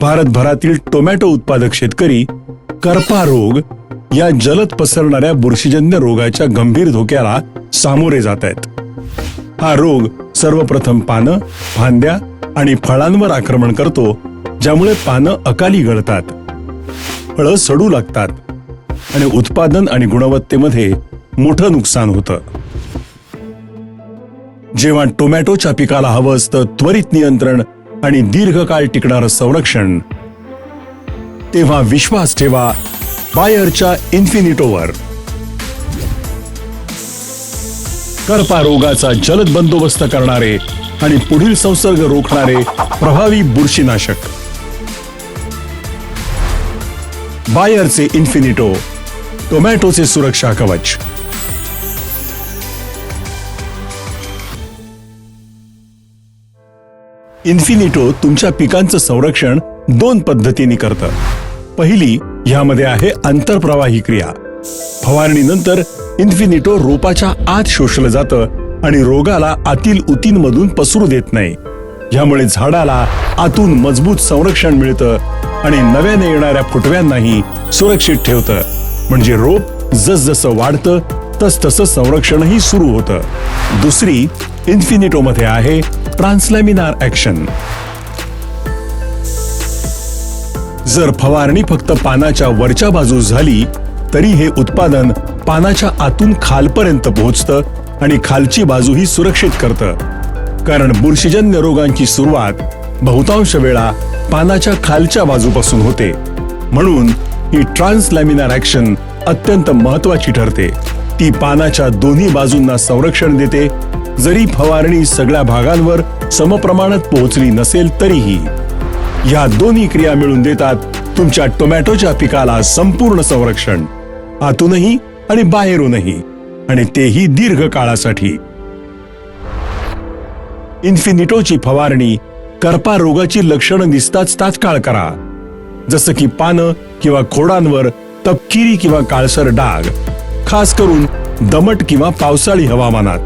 भारतभरातील tomato उत्पादक शेतकरी करपा रोग या जलद पसरणाऱ्या बुरशीजन्य रोगाच्या गंभीर धोक्याला सामोरे जात आहेत. हा रोग सर्वप्रथम पानं फांद्या आणि फळांवर आक्रमण करतो ज्यामुळे पानं अकाली गळतात फळं सडू लागतात आणि उत्पादन आणि गुणवत्तेमध्ये मोठं नुकसान होतं. जेव्हा टोमॅटोच्या पिकाला हवं असतं त्वरित नियंत्रण आणि दीर्घकाळ टिकणारं संरक्षण तेव्हा विश्वास ठेवा बायरच्या इन्फिनिटोवर. करपा रोगाचा जलद बंदोबस्त करणारे आणि पुढील संसर्ग रोखणारे प्रभावी बुरशीनाशक. बायरचे इन्फिनिटो टोमॅटोचे सुरक्षा कवच. इन्फिनिटो तुमच्या पिकांचं संरक्षण दोन पद्धतीने करतं. पहिली ह्यामध्ये आहे आंतरप्रवाही क्रिया. फवारणीनंतर इन्फिनिटो रोपाच्या आत शोषलं जातं आणि रोगाला आतील उतींमधून पसरू देत नाही. यामुळे झाडाला आतून मजबूत संरक्षण मिळतं आणि नव्याने येणाऱ्या फुटव्यांनाही सुरक्षित ठेवतं. म्हणजे रोप जसजसं वाढतं तस तसं संरक्षणही सुरू होतं. दुसरी इन्फिनिटोमध्ये आहे ट्रान्सलॅमिनार ॲक्शन. जर फवारणी फक्त पानाच्या वरच्या बाजूस झाली तरी हे उत्पादन पानाच्या आतून खालपर्यंत पोहोचतं आणि खालची बाजूही सुरक्षित करतं. कारण बुरशीजन्य रोगांची सुरुवात बहुतांश वेळा पानाच्या खालच्या बाजूपासून होते. म्हणून ही ट्रान्सलॅमिनार ॲक्शन अत्यंत महत्वाची ठरते. ती पानाच्या दोन्ही बाजूंना संरक्षण देते. जरी फवारणी सगळ्या भागांवर समप्रमाणात पोहोचली नसेल तरीही. या दोन्ही क्रिया मिळून देतात तुमच्या टोमॅटोच्या पिकाला संपूर्ण संरक्षण. आतूनही आणि बाहेरूनही. आणि तेही दीर्घ काळासाठी इन्फिनिटोची फवारणी करपा रोगाची लक्षणं दिसताच तात्काळ करा. जसं की पानं किंवा खोडांवर तपकिरी किंवा काळसर डाग. खास करून दमट किंवा पावसाळी हवामानात.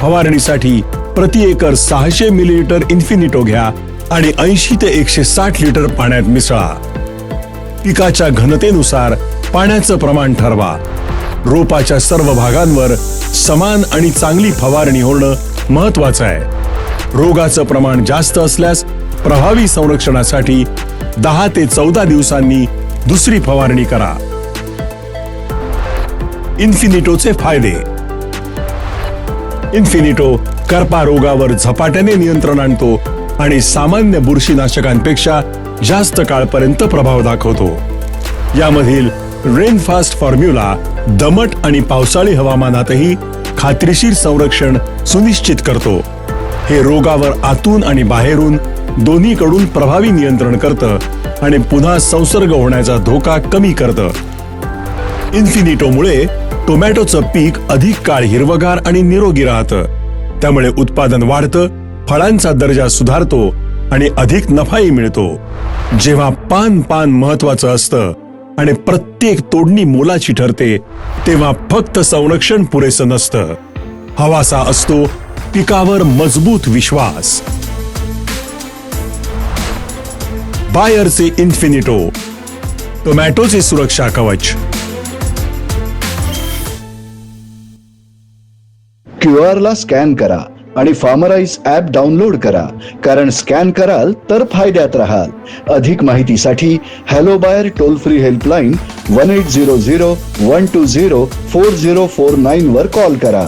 फवारणीसाठी प्रति एकर सहाशे मिलीलिटर इन्फिनिटो घ्या आणि ऐंशी ते एकशे साठ लिटर पाण्यात मिसळा. पिकाच्या घनतेनुसार पाण्याचं प्रमाण ठरवा. रोपाच्या सर्व भागांवर समान आणि चांगली फवारणी होणं महत्वाचं आहे. रोगाचं प्रमाण जास्त असल्यास प्रभावी संरक्षणासाठी दहा ते चौदा दिवसांनी दुसरी फवारणी करा. इन्फिनिटोचे फायदे. इन्फिनिटो करपा रोगावर झपाट्याने नियंत्रण आणतो आणि सामान्य बुरशीनाशकांपेक्षा जास्त काळपर्यंत प्रभाव दाखवतो. यामधील रेनफास्ट फॉर्म्युला दमट आणि पावसाळी हवामानातही खात्रीशीर संरक्षण सुनिश्चित करतो. हे रोगावर आतून आणि बाहेरून दोन्हीकडून प्रभावी नियंत्रण करतं आणि पुन्हा संसर्ग होण्याचा धोका कमी करतं. इन्फिनिटोमुळे टोमॅटोचं पीक अधिक काळ हिरवगार आणि निरोगी राहतं. त्यामुळे उत्पादन वाढतं फळांचा दर्जा सुधारतो आणि अधिक नफाही मिळतो. जेव्हा पान पान महत्वाचं असतं आणि प्रत्येक तोडणी मोलाची ठरते तेव्हा फक्त संरक्षण पुरेसं नसतं. हवासा असतो पिकावर मजबूत विश्वास. बायरचे इन्फिनिटो. टोमॅटोचे सुरक्षा कवच. क्यू आर ला स्कॅन करा आणि फार्मराईज ॲप डाउनलोड करा. कारण स्कॅन कराल तर फायद्यात राहाल. अधिक माहितीसाठी hello Bayer toll free helpline one eight zero zero one two zero four zero four nine वर कॉल करा.